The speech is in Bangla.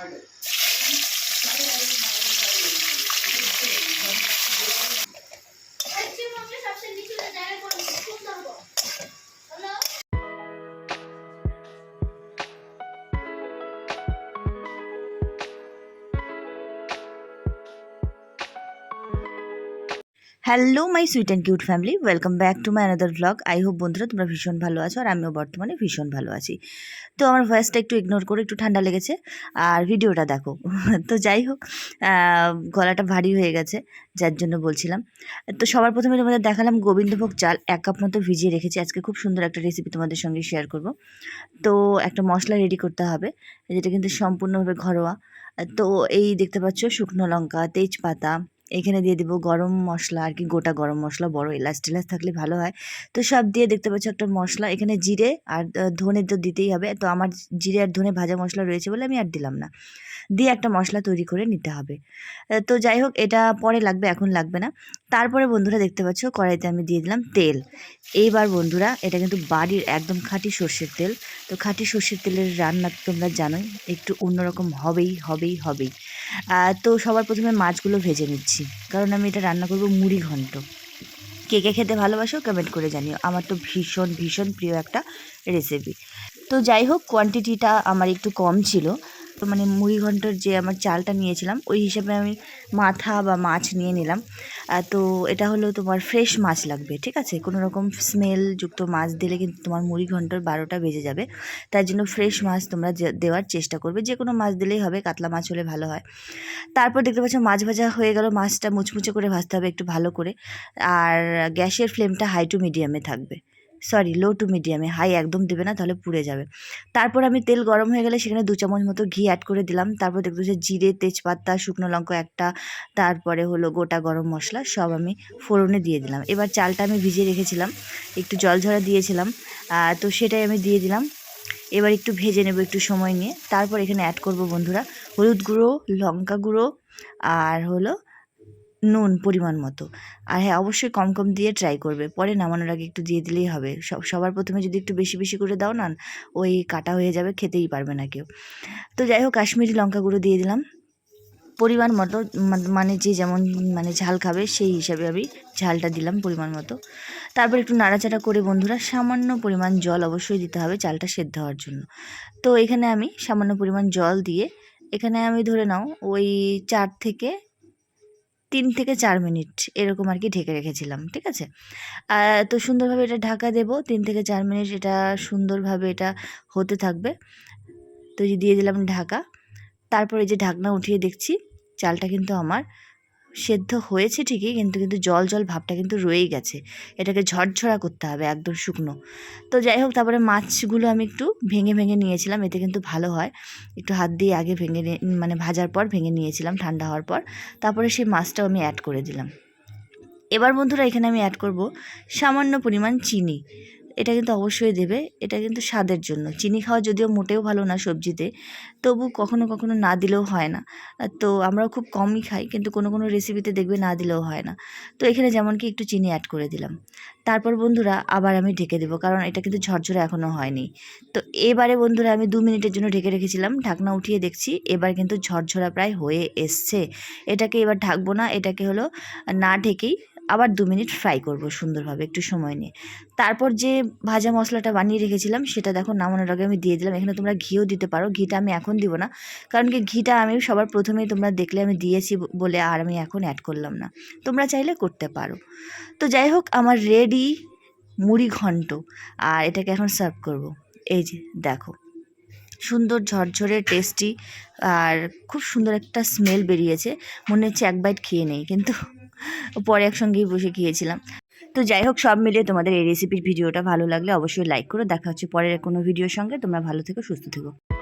পশ্চিমবঙ্গে hello my sweet and cute family welcome back to my another blog I hope বন্ধুরা তোমরা ভীষণ ভালো আছো আর আমিও বর্তমানে ভীষণ ভালো আছি। তো আমার ভয়েসটা একটু ইগনোর করে একটু ঠান্ডা লেগেছে। আর ভিডিওটা দেখো। তো যাই হোক গলাটা ভারী হয়ে গেছে, যার জন্য বলছিলাম। তো সবার প্রথমে তোমাদের দেখালাম গোবিন্দভোগ চাল এক কাপ মতো ভিজিয়ে রেখেছি। আজকে খুব সুন্দর একটা রেসিপি তোমাদের সঙ্গে শেয়ার করব। তো একটা মশলা রেডি করতে হবে, যেটা কিন্তু সম্পূর্ণভাবে ঘরোয়া। তো এই দেখতে পাচ্ছ শুকনো লঙ্কা, তেজপাতা এখানে দিয়ে দেবো গরম মশলা আর কি, গোটা গরম মশলা, বড় এলাচ টেলাচ থাকলে ভালো হয়। তো সব দিয়ে দেখতে পাচ্ছ একটা মশলা, এখানে জিরে আর ধনে তো দিতেই হবে। তো আমার জিরে আর ধনে ভাজা মশলা রয়েছে বলে আমি আর দিলাম না। দিয়ে একটা মশলা তৈরি করে নিতে হবে। তো যাই হোক, এটা পরে লাগবে, এখন লাগবে না। তারপরে বন্ধুরা দেখতে পাচ্ছ, কড়াইতে আমি দিয়ে দিলাম তেল। এইবার বন্ধুরা, এটা কিন্তু বাড়ির একদম খাঁটি সর্ষের তেল। তো খাঁটি সর্ষের তেলের রান্না তোমরা জানোই, একটু অন্যরকম হবেই হবেই হবেই। তো সবার প্রথমে মাছগুলো ভেজে নিচ্ছি। কারণ আমি এটা রান্না করব মুড়ি ঘন্ট। কে কে খেতে ভালোবাসো কমেন্ট করে জানিও। আমার তো ভীষণ ভীষণ প্রিয় একটা রেসিপি তো যাই হোক কোয়ান্টিটিটা আমার একটু কম ছিল। মানে মুড়ি ঘন্টর যে আমার চালটা নিয়েছিলাম, ওই হিসাবে আমি মাথা বা মাছ নিয়ে নিলাম। তো এটা হলো তোমার ফ্রেশ মাছ লাগবে, ঠিক আছে? কোনো রকম স্মেলযুক্ত মাছ দিলে কিন্তু তোমার মুড়ি ঘন্টর বারোটা বেজে যাবে। তার জন্য ফ্রেশ মাছ তোমরা দেওয়ার চেষ্টা করবে। যে কোনো মাছ দিলেই হবে, কাতলা মাছ হলে ভালো হয়। তারপর দেখতে পাচ্ছ মাছ ভাজা হয়ে গেল, মাছটা মুচমুচে করে ভাজতে হবে একটু ভালো করে। আর গ্যাসের ফ্লেমটা হাই টু মিডিয়ামে থাকবে। সরি লো টু মিডিয়ামে হাই একদম দেবে না, তাহলে পুড়ে যাবে। তারপর আমি তেল গরম হয়ে গেলে সেখানে দু চামচ মতো ঘি অ্যাড করে দিলাম। তারপর দেখতে পাচ্ছি জিরে, তেজপাতা, শুকনো লঙ্কা একটা, তারপরে হলো গোটা গরম মশলা, সব আমি ফোড়নে দিয়ে দিলাম। এবার চালটা আমি ভিজিয়ে রেখেছিলাম, একটু জল ঝরা দিয়েছিলাম তো সেটাই আমি দিয়ে দিলাম। এবার একটু ভেজে নেব একটু সময় নিয়ে। তারপর এখানে অ্যাড করব বন্ধুরা, হলুদ গুঁড়ো, লঙ্কা গুঁড়ো, আর হলো নুন পরিমাণ মতো। আর হ্যাঁ অবশ্যই কম কম দিয়ে ট্রাই করবে। পরে নামানোর আগে একটু দিয়ে দিলেই হবে। সব, সবার প্রথমে যদি একটু বেশি বেশি করে দাও না, ওই কাটা হয়ে যাবে, খেতেই পারবে না কেউ। তো যাই হোক, কাশ্মীরি লঙ্কা গুঁড়ো দিয়ে দিলাম। পরিমাণ মতো মানে যে যেমন মানে ঝাল খাবে, সেই হিসাবে আমি ঝালটা দিলাম পরিমাণ মতো। তারপর একটু নাড়াচাড়া করে বন্ধুরা, সামান্য পরিমাণ জল অবশ্যই দিতে হবে চালটা সেদ্ধ হওয়ার জন্য। তো এখানে আমি সামান্য পরিমাণ জল দিয়ে, এখানে আমি ধরে নাও, ওই চার থেকে তিন থেকে চার মিনিট এরকম আর কি ঢেকে রেখেছিলাম, ঠিক আছে? তো সুন্দরভাবে এটা ঢাকা দেব, তিন থেকে চার মিনিট এটা সুন্দরভাবে এটা হতে থাকবে। তো দিয়ে দিলাম ঢাকা, তারপরে যে ঢাকনা উঠিয়ে দেখছি, চালটা কিন্তু আমার। সেদ্ধ হয়েছে ঠিকই, কিন্তু কিন্তু জল জল ভাবটা কিন্তু রয়েই গেছে। এটাকে ঝরঝরা করতে হবে একদম শুকনো। তো যাই হোক, তারপরে মাছগুলো আমি একটু ভেঙে ভেঙে নিয়েছিলাম, এতে কিন্তু ভালো হয়। একটু হাত দিয়ে আগে ভেঙে মানে ভাজার পর ভেঙে নিয়েছিলাম ঠান্ডা হওয়ার পর। তারপরে সেই মাছটাও আমি অ্যাড করে দিলাম। এবার বন্ধুরা, এখানে আমি অ্যাড করব সামান্য পরিমাণ চিনি। এটা কিন্তু অবশ্যই দেবে। এটা কিন্তু স্বাদের জন্য। চিনি খাওয়া যদিও মোটেও ভালো না সবজিতে, তবু কখনো কখনো না দিলেও হয় না। তো আমরা খুব কমই খাই, কিন্তু কোনো কোনো রেসিপিতে দেখবে না দিলেও হয় না। তো এখানে যেমন কি একটু চিনি অ্যাড করে দিলাম। তারপর বন্ধুরা, আবার আমি ঢেকে দেবো, কারণ এটা কিন্তু ঝরঝরে এখনও হয়নি। তো এবারে বন্ধুরা, আমি দু মিনিটের জন্য ঢেকে রেখেছিলাম, ঢাকনা উঠিয়ে দেখছি, এবার কিন্তু ঝরঝরা প্রায় হয়ে এসছে। এটাকে এবার ঢাকবো না, এটাকে হলো না ঢেকেই আবার দু মিনিট ফ্রাই করব সুন্দরভাবে একটু সময় নিয়ে। তারপর যে ভাজা মশলাটা বানিয়ে রেখেছিলাম, সেটা দেখো নামানোর আগে আমি দিয়ে দিলাম। এখানে তোমরা ঘিও দিতে পারো। ঘিটা আমি এখন দিব না। কারণ কি ঘিটা আমি সবার প্রথমেই তোমরা দেখলে আমি দিয়েছি বলে আর আমি এখন অ্যাড করলাম না। তোমরা চাইলে করতে পারো। তো যাই হোক, আমার রেডি মুড়ি ঘন্ট। আর এটাকে এখন সার্ভ করব। এই যে, দেখো। সুন্দর ঝরঝরে টেস্টি আর খুব সুন্দর একটা স্মেল বেরিয়েছে। মনে হচ্ছে এক বাইট খেয়ে নেই, কিন্তু পরে একসঙ্গেই বসে খেয়েছিলাম। তো যাই হোক, সব মিলিয়ে তোমাদের এই রেসিপির ভিডিওটা ভালো লাগলে অবশ্যই লাইক করো। দেখা হচ্ছে পরের কোনো ভিডিওর সঙ্গে। তোমরা ভালো থেকো, সুস্থ থেকো।